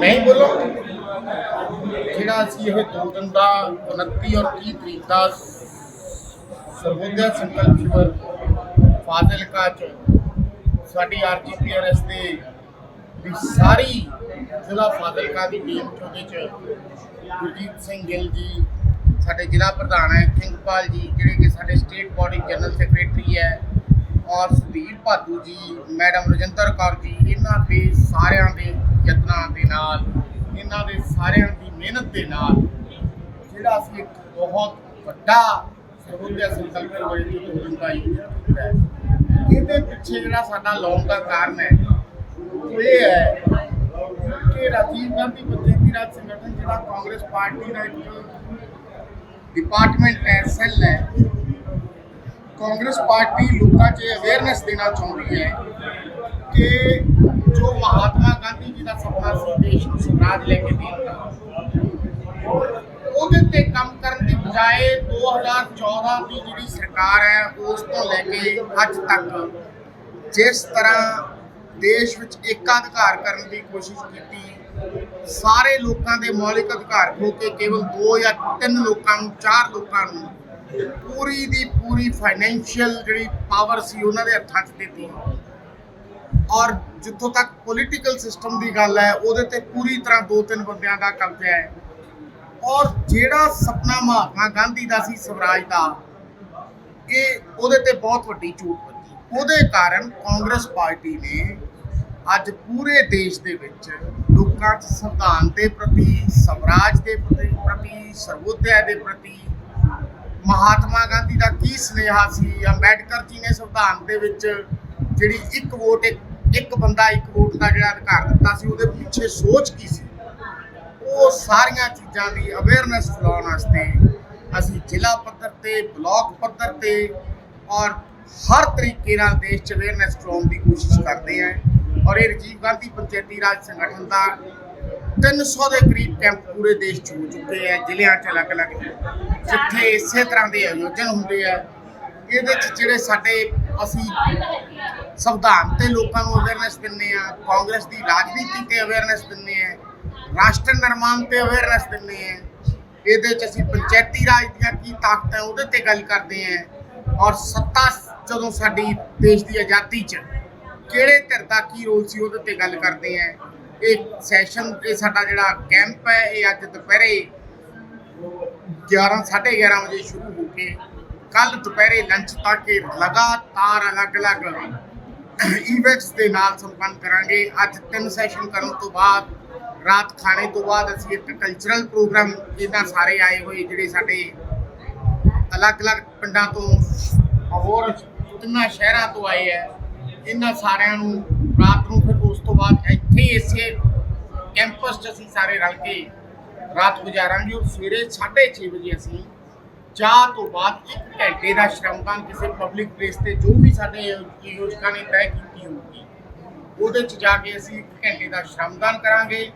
ਨਹੀਂ ਬੋਲੋ। ਜਿਹੜਾ ਅਸੀਂ ਇਹ ਦੋ ਦਿਨ ਦਾ 29 ਔਰ 30 ਤਰੀਕ ਦਾ ਸਰਵੋਦਿਆ ਸੰਕਲਪ ਸ਼ਿਵਰ ਫਾਜ਼ਿਲਕਾ ਚ ਸਾਡੀ ਆਰਜੀਪੀਆਰਐਸ ਦੇ ਦੀ ਸਾਰੀ ਜ਼ਿਲ੍ਹਾ ਫਾਜ਼ਿਲਕਾ ਦੀ ਟੀਮ ਚ ਉਹਦੇ ਚ ਗੁਰਜੀਤ ਸਿੰਘ ਗਿੱਲ ਜੀ, ਸਾਡੇ ਜ਼ਿਲ੍ਹਾ ਪ੍ਰਧਾਨ ਹੈ ਕਿੰਗਪਾਲ ਜੀ, ਜਿਹੜੇ ਕਿ ਸਾਡੇ ਸਟੇਟ ਬੋਡੀ ਜਨਰਲ ਸੈਕਟਰੀ ਹੈ ਔਰ ਸੁਧੀਰ ਭਾਦੂ ਜੀ, ਮੈਡਮ ਰਜਿੰਦਰ ਕੌਰ ਜੀ, ਇਹਨਾਂ ਦੇ ਸਾਰਿਆਂ ਦੇ ਯਤਨਾਂ ਦੇ ਨਾਲ, ਇਹਨਾਂ ਦੇ ਸਾਰਿਆਂ ਦੀ ਮਿਹਨਤ ਦੇ ਨਾਲ, ਜਿਹੜਾ ਅਸੀਂ ਇੱਕ ਬਹੁਤ ਵੱਡਾ ਸਰਵੋਦਿਆ ਸੰਕਲਪ ਹੋਏ ਹੋਣ ਦਾ ਆਯੋਜਨ ਹੈ। ਇਹਦੇ ਪਿੱਛੇ ਜਿਹੜਾ ਸਾਡਾ ਲਾਉਣ ਦਾ ਕਾਰਨ ਹੈ, ਉਹ ਇਹ ਹੈ ਕਿ ਰਾਜੀਵ ਗਾਂਧੀ ਪੰਚਾਇਤੀ ਰਾਜ ਸੰਗਠਨ, ਜਿਹੜਾ ਕਾਂਗਰਸ ਪਾਰਟੀ ਦਾ ਇੱਕ ਡਿਪਾਰਟਮੈਂਟ ਹੈ ਸੈੱਲ ਹੈ ਕਾਂਗਰਸ ਪਾਰਟੀ ਲੋਕਾਂ 'ਚ ਅਵੇਅਰਨੈਸ ਦੇਣਾ ਚਾਹੁੰਦੀ ਹੈ ਕਿ ਜੋ ਮਹਾਤਮਾ ਗਾਂਧੀ ਜੀ ਦਾ ਸੁਪਨਾ ਸੀ ਦੇਸ਼ ਨੂੰ ਸਵਰਾਜ ਲੈ ਕੇ ਦੇਣ ਦਾ, ਉਹਦੇ ਤੇ ਕੰਮ ਕਰਨ ਦੀ ਬਜਾਏ 2014 ਦੀ ਜਿਹੜੀ ਸਰਕਾਰ ਹੈ, ਉਸ ਤੋਂ ਲੈ ਕੇ ਅੱਜ ਤੱਕ ਜਿਸ ਤਰ੍ਹਾਂ ਦੇਸ਼ ਵਿੱਚ ਏਕਾਧਿਕਾਰ ਕਰਨ ਦੀ ਕੋਸ਼ਿਸ਼ ਕੀਤੀ, ਸਾਰੇ ਲੋਕਾਂ ਦੇ ਮੌਲਿਕ ਅਧਿਕਾਰ ਖੋ ਕੇ ਕੇਵਲ 2 ਜਾਂ 3 ਲੋਕਾਂ ਨੂੰ 4 ਲੋਕਾਂ ਨੂੰ ਪੂਰੀ ਦੀ ਪੂਰੀ ਫਾਈਨੈਂਸ਼ੀਅਲ ਜਿਹੜੀ ਪਾਵਰ ਸੀ ਉਹਨਾਂ ਦੇ ਹੱਥਾਂ 'ਚ ਦਿੱਤੀ। ਔਰ ਜਿੱਥੋਂ ਤੱਕ ਪੋਲੀਟੀਕਲ ਸਿਸਟਮ ਦੀ ਗੱਲ ਹੈ, ਉਹਦੇ ਤੇ ਪੂਰੀ ਤਰ੍ਹਾਂ ਦੋ ਤਿੰਨ ਬੰਦਿਆਂ ਦਾ ਕਬਜ਼ਾ ਹੈ। ਔਰ ਜਿਹੜਾ ਸੁਪਨਾ ਮਹਾਤਮਾ ਗਾਂਧੀ ਦਾ ਸੀ ਸਵਰਾਜ ਦਾ, ਇਹ ਉਹਦੇ ਤੇ ਬਹੁਤ ਵੱਡੀ ਝੂਠ ਵੱਜੀ। ਉਹਦੇ ਕਾਰਨ ਕਾਂਗਰਸ ਪਾਰਟੀ ਨੇ ਅੱਜ ਪੂਰੇ ਦੇਸ਼ ਦੇ ਵਿੱਚ ਲੋਕਾਂ 'ਚ ਸੰਵਿਧਾਨ ਦੇ ਪ੍ਰਤੀ, ਸਵਰਾਜ ਦੇ ਪ੍ਰਤੀ ਪ੍ਰਤੀ, ਸਰਵੋਦਿਆ ਦੇ ਪ੍ਰਤੀ ਮਹਾਤਮਾ ਗਾਂਧੀ ਦਾ ਕੀ ਸੁਨੇਹਾ ਸੀ ਅੰਬੇਡਕਰ ਜੀ ਨੇ ਸੰਵਿਧਾਨ ਦੇ ਵਿੱਚ ਜਿਹੜੀ ਇੱਕ ਵੋਟ, ਇੱਕ ਇੱਕ ਬੰਦਾ ਇੱਕ ਵੋਟ ਦਾ ਜਿਹੜਾ ਅਧਿਕਾਰ ਦਿੱਤਾ ਸੀ, ਉਹਦੇ ਪਿੱਛੇ ਸੋਚ ਕੀ ਸੀ? ਉਹ ਸਾਰੀਆਂ ਚੀਜ਼ਾਂ ਦੀ ਅਵੇਅਰਨੈਸ ਫੈਲਾਉਣ ਵਾਸਤੇ ਅਸੀਂ ਜ਼ਿਲ੍ਹਾ ਪੱਧਰ ਤੇ, ਬਲਾਕ ਪੱਧਰ ਤੇ ਔਰ ਹਰ ਤਰੀਕੇ ਨਾਲ ਦੇਸ਼ 'ਚ ਅਵੇਅਰਨੈਸ ਫੈਲਾਉਣ ਦੀ ਕੋਸ਼ਿਸ਼ ਕਰਦੇ ਹਾਂ। ਔਰ ਇਹ ਰਾਜੀਵ ਗਾਂਧੀ ਪੰਚਾਇਤੀ ਰਾਜ ਸੰਗਠਨ ਦਾ 300 ਦੇ ਕਰੀਬ ਕੈਂਪ ਪੂਰੇ ਦੇਸ਼ 'ਚ ਹੋ ਚੁੱਕੇ ਹੈ, ਜ਼ਿਲ੍ਹਿਆਂ 'ਚ ਅਲੱਗ-ਅਲੱਗ ਜਿੱਥੇ ਇਸੇ ਤਰ੍ਹਾਂ ਦੇ ਆਯੋਜਨ ਹੁੰਦੇ ਆ, ਇਹਦੇ 'ਚ ਜਿਹੜੇ ਸਾਡੇ ਅਸੀਂ ਸੰਵਿਧਾਨ ਤੇ ਲੋਕਾਂ ਨੂੰ ਅਵੇਅਰਨੈਸ ਦਿੰਨੇ ਆ, ਕਾਂਗਰਸ ਦੀ ਰਾਜਨੀਤੀ ਤੇ ਅਵੇਅਰਨੈਸ ਦਿੰਨੇ ਆ, ਰਾਸ਼ਟਰ ਨਿਰਮਾਣ ਤੇ ਅਵੇਅਰਨੈਸ ਦਿੰਨੇ ਆ, ਇਹਦੇ 'ਚ ਅਸੀਂ ਪੰਚਾਇਤੀ ਰਾਜ ਦੀਆਂ ਕੀ ਤਾਕਤਾਂ ਉਹਦੇ ਤੇ ਗੱਲ ਕਰਦੇ ਆ, ਔਰ ਸੱਤਾ ਜਦੋਂ ਸਾਡੀ ਦੇਸ਼ ਦੀ ਆਜ਼ਾਦੀ 'ਚ ਕਿਹੜੇ ਧਿਰ ਦਾ ਕੀ ਰੋਲ ਸੀ, ਉਹਦੇ ਤੇ ਗੱਲ ਕਰਦੇ ਆ, ਇਹ ਸੈਸ਼ਨ ਇਹ ਸਾਡਾ ਜਿਹੜਾ ਕੈਂਪ ਹੈ, ਇਹ ਅੱਜ ਦੁਪਹਿਰੇ 11 11:30 ਵਜੇ ਸ਼ੁਰੂ ਹੋ ਕੇ ਕੱਲ ਦੁਪਹਿਰੇ ਲੰਚ ਤੱਕ ਇਹ ਲਗਾਤਾਰ ਅਲੱਗ-ਅਲੱਗ ਇਵੈਂਟਸ ਦੇ ਨਾਲ ਸੰਪੰਨ ਕਰਾਂਗੇ। ਅੱਜ ਤਿੰਨ ਸੈਸ਼ਨ ਕਰਨ ਤੋਂ ਬਾਅਦ, ਰਾਤ ਖਾਣੇ ਤੋਂ ਬਾਅਦ ਅਸੀਂ ਇੱਕ ਕਲਚਰਲ ਪ੍ਰੋਗਰਾਮ ਇਹਨਾਂ ਸਾਰੇ ਆਏ ਹੋਏ, ਜਿਹੜੇ ਸਾਡੇ ਅਲੱਗ-ਅਲੱਗ ਪਿੰਡਾਂ ਤੋਂ ਹੋਰ ਤਿੰਨਾਂ ਸ਼ਹਿਰਾਂ ਤੋਂ ਆਏ ਹੈ। ਇਹਨਾਂ ਸਾਰਿਆਂ ਨੂੰ ਰਾਤ ਨੂੰ ਫਿਰ ਉਸ ਤੋਂ ਬਾਅਦ ਇੱਥੇ ਇਸੇ ਕੈਂਪਸ 'ਚ ਅਸੀਂ ਸਾਰੇ ਰਲ ਕੇ ਰਾਤ ਗੁਜ਼ਾਰਾਂਗੇ ਔਰ ਸਵੇਰੇ 6:30 ਵਜੇ ਅਸੀਂ ਚਾਹ ਤੋਂ ਬਾਅਦ ਇੱਕ ਘੰਟੇ ਦਾ ਸ਼ਰਮਦਾਨ ਕਿਸੇ ਪਬਲਿਕ ਪਲੇਸ ਤੇ ਜੋ ਵੀ ਸਾਡੇ ਯੋਜਕਾਂ ਨੇ ਤੈਅ ਕੀਤੀ ਹੋਊਗੀ, ਉਹਦੇ 'ਚ ਜਾ ਕੇ ਅਸੀਂ ਇੱਕ ਘੰਟੇ ਦਾ ਸ਼ਰਮਦਾਨ ਕਰਾਂਗੇ।